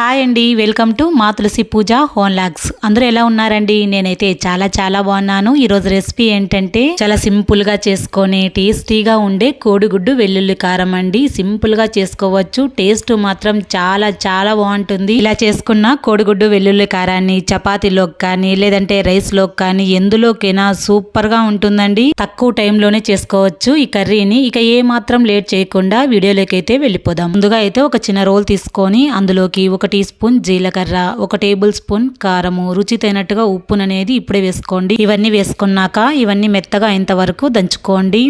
Hi అండి welcome to మా తులసి పూజ హోన్ logs. అందరూ ఎలా ఉన్నారండి? నేనైతే చాలా చాలా బాగున్నాను. ఈరోజు రెసిపీ ఏంటంటే చాలా సింపుల్గా చేసుకొని టేస్టీగా ఉండే కోడిగుడ్డు వెల్లుల్లి కారం అండి. సింపుల్గా చేసుకోవచ్చు. టేస్ట్ మాత్రం చాలా చాలా బాగుంటుంది. ఇలా చేసుకున్న కోడిగుడ్డు వెల్లుల్లి కారాన్ని చపాతీలోకి కానీ లేదంటే రైస్లోకి కానీ ఎందులోకైనా సూపర్గా ఉంటుందండి. తక్కువ టైంలోనే చేసుకోవచ్చు ఈ కర్రీని. ఇక ఏ మాత్రం లేట్ చేయకుండా వీడియోలోకి అయితే వెళ్ళిపోదాం. ముందుగా అయితే ఒక చిన్న రోల్ తీసుకొని అందులోకి ఒక టీ స్పూన్ జీలకర్ర ఒక టేబుల్ స్పూన్ కారము. రుచి తగినట్టుగా ఉప్పును అనేది ఇప్పుడే వేసుకోండి. ఇవన్నీ వేసుకున్నాక ఇవన్నీ మెత్తగా అయ్యేంత దంచుకోండి.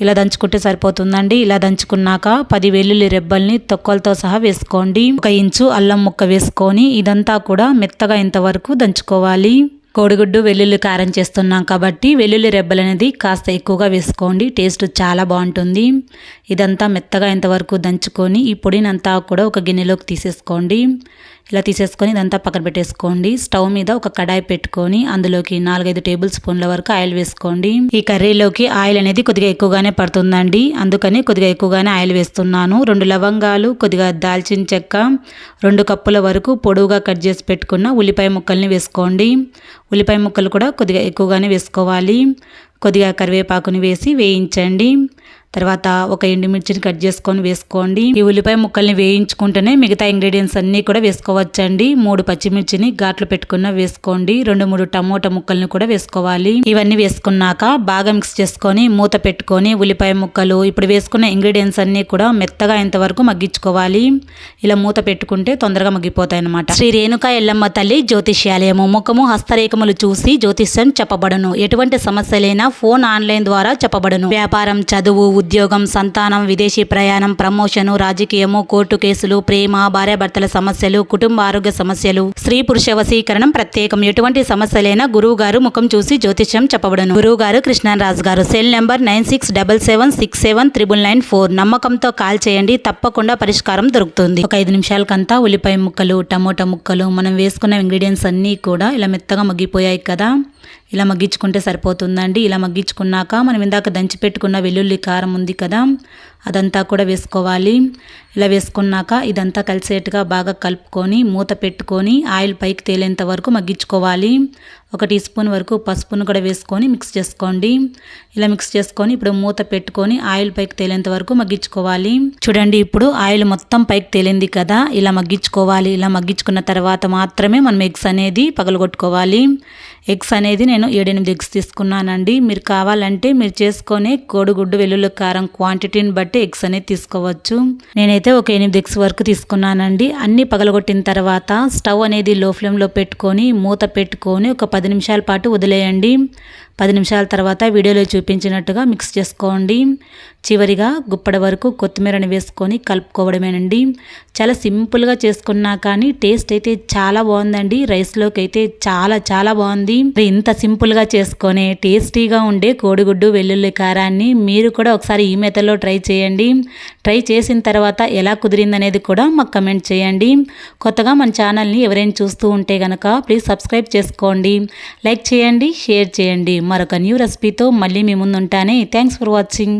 ఇలా దంచుకుంటే సరిపోతుందండి. ఇలా దంచుకున్నాక పది వెల్లుల్లి రెబ్బల్ని తొక్కలతో సహా వేసుకోండి. ఒక ఇంచు అల్లం ముక్క వేసుకొని ఇదంతా కూడా మెత్తగా ఇంతవరకు దంచుకోవాలి. కోడిగుడ్డు వెల్లుల్లి కారం చేస్తున్నాం కాబట్టి వెల్లుల్లి రెబ్బలు అనేది కాస్త ఎక్కువగా వేసుకోండి. టేస్ట్ చాలా బాగుంటుంది. ఇదంతా మెత్తగా ఇంతవరకు దంచుకొని ఈ పొడినంతా కూడా ఒక గిన్నెలోకి తీసేసుకోండి. ఇలా తీసేసుకొని ఇదంతా పక్కన పెట్టేసుకోండి. స్టవ్ మీద ఒక కడాయి పెట్టుకొని అందులోకి నాలుగైదు టేబుల్ స్పూన్ల వరకు ఆయిల్ వేసుకోండి. ఈ కర్రీలోకి ఆయిల్ అనేది కొద్దిగా ఎక్కువగానే పడుతుందండి. అందుకని కొద్దిగా ఎక్కువగానే ఆయిల్ వేస్తున్నాను. రెండు లవంగాలు కొద్దిగా దాల్చిన చెక్క రెండు కప్పుల వరకు పొడవుగా కట్ చేసి పెట్టుకున్న ఉల్లిపాయ ముక్కల్ని వేసుకోండి. ఉల్లిపాయ ముక్కలు కూడా కొద్దిగా ఎక్కువగానే వేసుకోవాలి. కొద్దిగా కరివేపాకుని వేసి వేయించండి. తర్వాత ఒక ఎండుమిర్చిని కట్ చేసుకొని వేసుకోండి. ఈ ఉల్లిపాయ ముక్కల్ని వేయించుకుంటేనే మిగతా ఇంగ్రీడియంట్స్ అన్నీ కూడా వేసుకోవచ్చండి. మూడు పచ్చిమిర్చిని ఘాట్లు పెట్టుకున్న వేసుకోండి. రెండు మూడు టమోటా ముక్కల్ని కూడా వేసుకోవాలి. ఇవన్నీ వేసుకున్నాక బాగా మిక్స్ చేసుకొని మూత పెట్టుకొని ఉల్లిపాయ ముక్కలు ఇప్పుడు వేసుకున్న ఇంగ్రీడియంట్స్ అన్నీ కూడా మెత్తగా ఇంతవరకు మగ్గించుకోవాలి. ఇలా మూత పెట్టుకుంటే తొందరగా మగ్గిపోతాయి అనమాట శ్రీ రేణుక ఎల్లమ్మ తల్లి జ్యోతిష్యాలయము. ముఖము హస్తరేఖములు చూసి జ్యోతిష్యం చెప్పబడను. ఎటువంటి సమస్యలైనా ఫోన్ ఆన్లైన్ ద్వారా చెప్పబడను. వ్యాపారం చదువు ఉద్యోగం సంతానం విదేశీ ప్రయాణం ప్రమోషను రాజకీయము కోర్టు కేసులు ప్రేమ భార్యాభర్తల సమస్యలు కుటుంబ ఆరోగ్య సమస్యలు స్త్రీ పురుష వశీకరణం ప్రత్యేకం. ఎటువంటి సమస్యలైనా గురువు గారు ముఖం చూసి జ్యోతిష్యం చెప్పబడును. గురువు గారు కృష్ణరాజు గారు cell number nine six double seven six seven triple nine four. నమ్మకంతో కాల్ చేయండి తప్పకుండా పరిష్కారం దొరుకుతుంది. ఒక ఐదు నిమిషాలకంతా ఉల్లిపాయ ముక్కలు టమోటా ముక్కలు మనం వేసుకున్న ఇంగ్రీడియంట్స్ అన్నీ కూడా ఇలా మెత్తగా మగ్గిపోయాయి కదా. ఇలా మగ్గించుకుంటే సరిపోతుందండి. ఇలా మగ్గించుకున్నాక మనం ఇందాక దంచి పెట్టుకున్న వెల్లుల్లి కారం ఉంది కదా అదంతా కూడా వేసుకోవాలి. ఇలా వేసుకున్నాక ఇదంతా కలిసేట్టుగా బాగా కలుపుకొని మూత పెట్టుకొని ఆయిల్ పైకి తేలేంత వరకు మగ్గించుకోవాలి. ఒక టీ స్పూన్ వరకు పసుపును కూడా వేసుకొని మిక్స్ చేసుకోండి. ఇలా మిక్స్ చేసుకొని ఇప్పుడు మూత పెట్టుకొని ఆయిల్ పైకి తేలేంత వరకు మగ్గించుకోవాలి. చూడండి ఇప్పుడు ఆయిల్ మొత్తం పైకి తేలింది కదా ఇలా మగ్గించుకోవాలి. ఇలా మగ్గించుకున్న తర్వాత మాత్రమే మనం ఎగ్స్ అనేది పగలగొట్టుకోవాలి. ఎగ్స్ అనేది అనేది నేను ఏడెనిమిది ఎగ్స్ తీసుకున్నానండి. మీరు కావాలంటే మీరు చేసుకొని కోడిగుడ్డు వెల్లుల్లి కారం క్వాంటిటీని బట్టి ఎగ్స్ అనేది తీసుకోవచ్చు. నేనైతే ఒక ఎనిమిది ఎగ్స్ వరకు తీసుకున్నానండి. అన్నీ పగలగొట్టిన తర్వాత స్టవ్ అనేది లో ఫ్లేమ్లో పెట్టుకొని మూత పెట్టుకొని ఒక పది నిమిషాల పాటు వదిలేయండి. పది నిమిషాల తర్వాత వీడియోలో చూపించినట్టుగా మిక్స్ చేసుకోండి. చివరిగా గుప్పడ వరకు కొత్తిమీరని వేసుకొని కలుపుకోవడమేనండి. చాలా సింపుల్గా చేసుకున్నా కానీ టేస్ట్ అయితే చాలా బాగుందండి. రైస్లోకి అయితే చాలా చాలా బాగుంది. ఇంత సింపుల్గా చేసుకొని టేస్టీగా ఉండే కోడిగుడ్డు వెల్లుల్లి కారాన్ని మీరు కూడా ఒకసారి ఈ మెథడ్లో ట్రై చేయండి. ట్రై చేసిన తర్వాత ఎలా కుదిరిందనేది కూడా మాకు కమెంట్ చేయండి. కొత్తగా మన ఛానల్ని ఎవరైనా చూస్తూ ఉంటే కనుక ప్లీజ్ సబ్స్క్రైబ్ చేసుకోండి. లైక్ చేయండి షేర్ చేయండి. మరొక న్యూ రెసిపీతో మళ్ళీ మీ ముందు ఉంటానే థ్యాంక్స్ ఫర్ వాచింగ్.